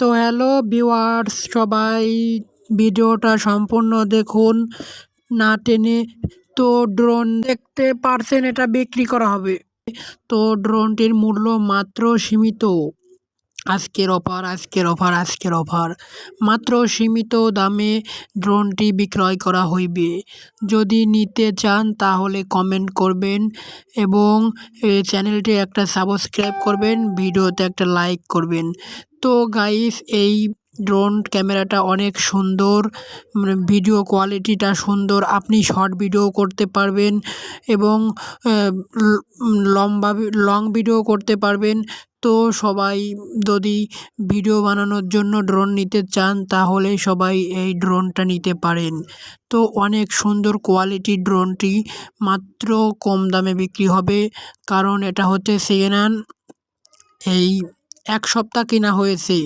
তো hello viewers, সবাই ভিডিওটা সম্পূর্ণ দেখুন না টেনে। তো ড্রোন দেখতে পারছেন, এটা বিক্রি করা হবে। তো ড্রোনটির মূল্য মাত্র সীমিত। আজকের অফার আজকের অফার আজকের অফার মাত্র সীমিত দামে ড্রোনটি বিক্রয় করা হইবে। যদি নিতে চান, তাহলে কমেন্ট করবেন এবং চ্যানেলটি একটা সাবস্ক্রাইব করবেন, ভিডিওতে একটা লাইক করবেন। তো গাইস এই ড্রোন ক্যামেরাটা অনেক সুন্দর মানে ভিডিও কোয়ালিটিটা সুন্দর। আপনি শর্ট ভিডিও করতে পারবেন এবং লম্বা লং ভিডিও করতে পারবেন। তো সবাই যদি ভিডিও বানানোর জন্য ড্রোন নিতে চান, তাহলে সবাই এই ড্রোনটা নিতে পারেন। তো অনেক সুন্দর কোয়ালিটির ড্রোনটি মাত্র কম দামে বিক্রি হবে। কারণ এটা হচ্ছে সেকেন্ড হ্যান্ড এই এক সপ্তাহ কেনা হয়েছে।